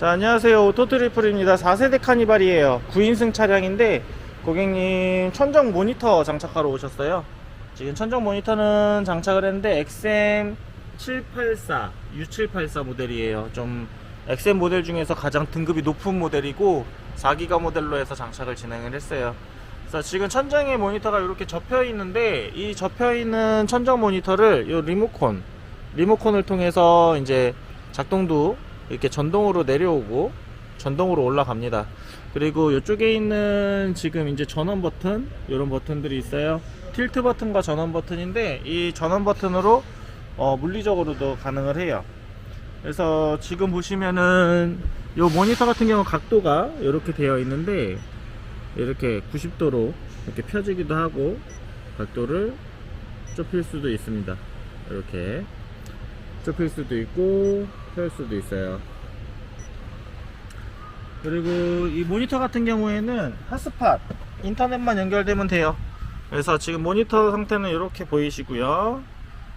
자, 안녕하세요. 오토트리플입니다. 4세대 카니발이에요. 9인승 차량인데, 고객님 천정 모니터 장착하러 오셨어요. 지금 천정 모니터는 장착을 했는데, XM784, U784 모델이에요. 좀, XM 모델 중에서 가장 등급이 높은 모델이고, 4기가 모델로 해서 장착을 진행을 했어요. 그래서 지금 천정에 모니터가 이렇게 접혀 있는데, 이 접혀 있는 천정 모니터를 이 리모콘, 리모콘을 통해서 이제 작동도 이렇게 전동으로 내려오고 전동으로 올라갑니다. 그리고 이쪽에 있는 지금 이제 전원 버튼 이런 버튼들이 있어요. 틸트 버튼과 전원 버튼인데 이 전원 버튼으로 어, 물리적으로도 가능을 해요. 그래서 지금 보시면은 이 모니터 같은 경우 각도가 이렇게 되어 있는데 이렇게 90도로 이렇게 펴지기도 하고 각도를 좁힐 수도 있습니다. 이렇게 좁힐 수도 있고 펼 수도 있어요. 그리고 이 모니터 같은 경우에는 핫스팟 인터넷만 연결되면 돼요. 그래서 지금 모니터 상태는 이렇게 보이시고요.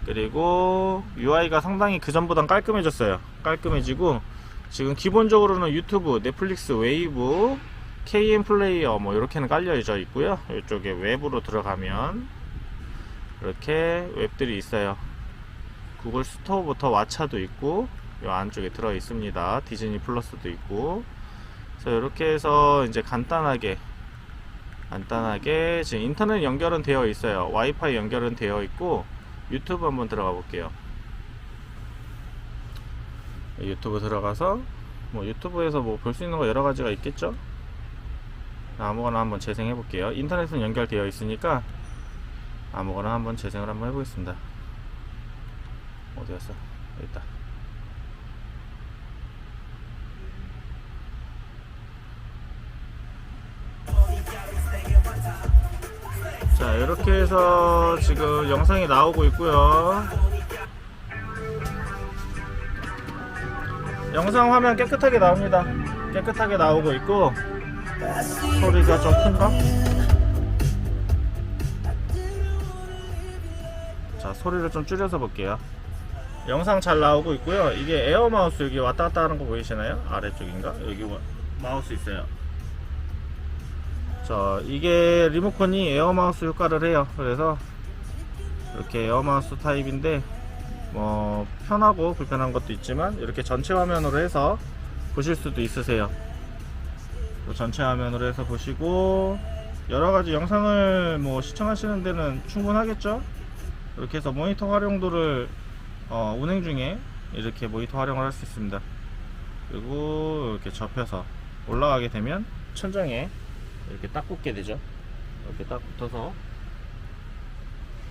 그리고 UI가 상당히 그 전보단 깔끔해졌어요. 깔끔해지고 지금 기본적으로는 유튜브, 넷플릭스, 웨이브, KM 플레이어 뭐 이렇게는 깔려져 있고요. 이쪽에 웹으로 들어가면 이렇게 웹들이 있어요. 구글 스토어부터 왓챠도 있고 이 안쪽에 들어 있습니다. 디즈니 플러스도 있고 그래서 이렇게 해서 이제 간단하게 간단하게 지금 인터넷 연결은 되어 있어요. 와이파이 연결은 되어 있고 유튜브 한번 들어가 볼게요. 유튜브 들어가서 뭐 유튜브에서 뭐 볼 수 있는 거 여러 가지가 있겠죠? 아무거나 한번 재생해 볼게요. 인터넷은 연결되어 있으니까 아무거나 한번 재생을 한번 해보겠습니다. 어디 갔어? 여기 있다. 자, 이렇게 해서 지금 영상이 나오고 있고요. 영상 화면 깨끗하게 나옵니다. 깨끗하게 나오고 있고 소리가 좀 큰가? 자, 소리를 좀 줄여서 볼게요. 영상 잘 나오고 있고요. 이게 에어 마우스 여기 왔다 갔다 하는 거 보이시나요? 아래쪽인가? 여기 와- 마우스 있어요. 자, 이게 리모컨이 에어 마우스 효과를 해요. 그래서 이렇게 에어 마우스 타입인데 뭐 편하고 불편한 것도 있지만 이렇게 전체 화면으로 해서 보실 수도 있으세요. 또 전체 화면으로 해서 보시고 여러 가지 영상을 뭐 시청하시는 데는 충분하겠죠? 이렇게 해서 모니터 활용도를 어, 운행 중에 이렇게 모니터 활용을 할 수 있습니다. 그리고 이렇게 접혀서 올라가게 되면 천장에 이렇게 딱 붙게 되죠. 이렇게 딱 붙어서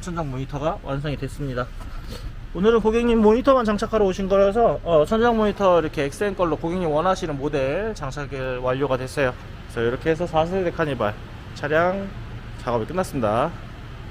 천장 모니터가 완성이 됐습니다. 오늘은 고객님 모니터만 장착하러 오신 거라서 어, 천장 모니터 이렇게 XM 걸로 고객님 원하시는 모델 장착이 완료가 됐어요. 그래서 이렇게 해서 4세대 카니발 차량 작업이 끝났습니다.